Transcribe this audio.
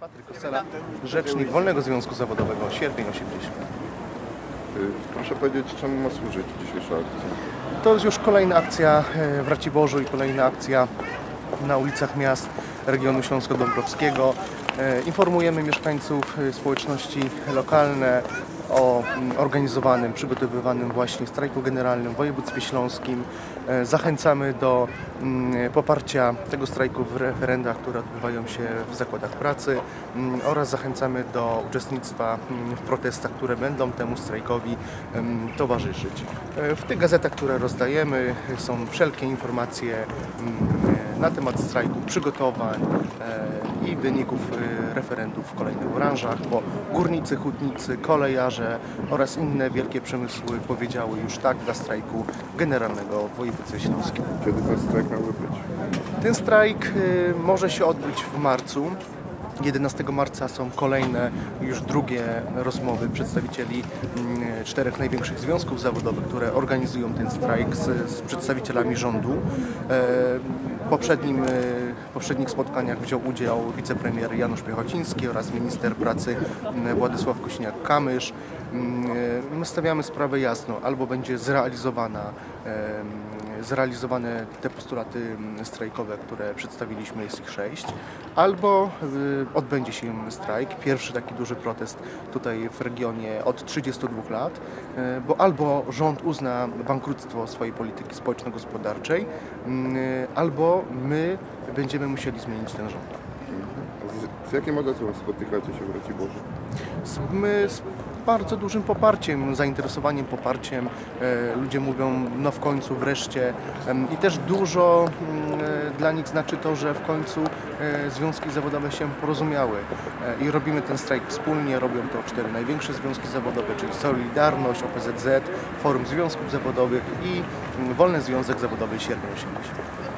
Patryk Kosela, rzecznik Wolnego Związku Zawodowego Sierpień 80. Y, Proszę powiedzieć, czemu ma służyć dzisiejsza akcja? To jest już kolejna akcja e, w Raciborzu i kolejna akcja na ulicach miast regionu Śląsko-Dąbrowskiego. E, Informujemy mieszkańców e, społeczności lokalne o mm, organizowanym, przygotowywanym właśnie strajku generalnym w województwie śląskim. E, Zachęcamy do mm, poparcia tego strajku w referendach, które odbywają się w zakładach pracy mm, oraz zachęcamy do uczestnictwa w protestach, które będą temu strajkowi towarzyszyć. E, W tych gazetach, które rozdajemy są wszelkie informacje na temat strajku, przygotowań e, i wyników referendów w kolejnych branżach, bo górnicy, hutnicy, kolejarze oraz inne wielkie przemysły powiedziały już tak dla strajku generalnego w województwie śląskim. Kiedy ten strajk miałby być? Ten strajk y, może się odbyć w marcu. 11 marca są kolejne, już drugie rozmowy przedstawicieli mm, czterech największych związków zawodowych, które organizują ten strajk z, z przedstawicielami rządu. E, poprzednim, w poprzednich spotkaniach wziął udział wicepremier Janusz Piechociński oraz minister pracy m, Władysław Kośniak-Kamysz. Mm, e, My stawiamy sprawę jasno, albo będzie zrealizowana zrealizowane te postulaty mm, strajkowe, które przedstawiliśmy, jest ich sześć, albo y, odbędzie się strajk, pierwszy taki duży protest tutaj w regionie od 32 lat, y, bo albo rząd uzna bankructwo swojej polityki społeczno-gospodarczej, mm, y, albo my będziemy musieli zmienić ten rząd. Z, jakim odezwą spotykacie się w Raciborzu? My z bardzo dużym poparciem, zainteresowaniem, poparciem. E, ludzie mówią, no w końcu, wreszcie. I też dużo mm, e, dla nich znaczy to, że w końcu e, związki zawodowe się porozumiały. I robimy ten strajk wspólnie, robią to cztery największe związki zawodowe, czyli Solidarność, OPZZ, Forum Związków Zawodowych i mm, Wolny Związek Zawodowy Sierpień 80.